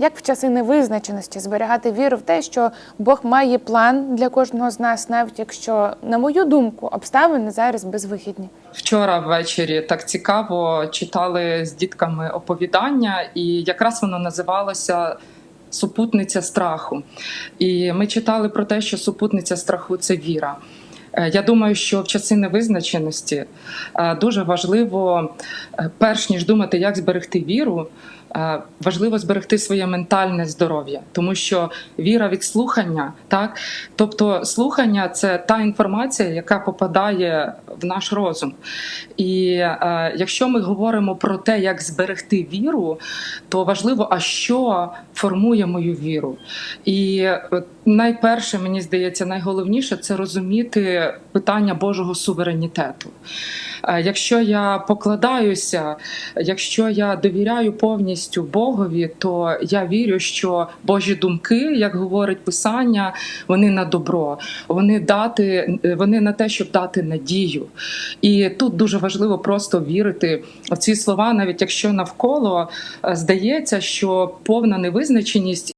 Як в часи невизначеності зберігати віру в те, що Бог має план для кожного з нас, навіть якщо, на мою думку, обставини зараз безвихідні. Вчора ввечері так цікаво читали з дітками оповідання, і якраз воно називалося Супутниця страху. І ми читали про те, що супутниця страху це віра. Е, Я думаю, що в часи невизначеності е, дуже важливо, е, перш ніж думати, як зберегти віру, важливо зберегти своє ментальне здоров'я, тому що віра від слухання, так тобто слухання це та інформація, яка попадає в наш розум. І якщо ми говоримо про те, як зберегти віру, то важливо, а що формує мою віру. І найперше, мені здається, найголовніше це розуміти питання Божого суверенітету. Е, Якщо я покладаюся, якщо я довіряю повністю Богові, то я вірю, що Божі думки, як говорить Писання, вони на добро, вони дати, вони на те, щоб дати надію. І тут дуже важливо просто вірити в ці слова, навіть якщо навколо е, здається, що повна невизначеність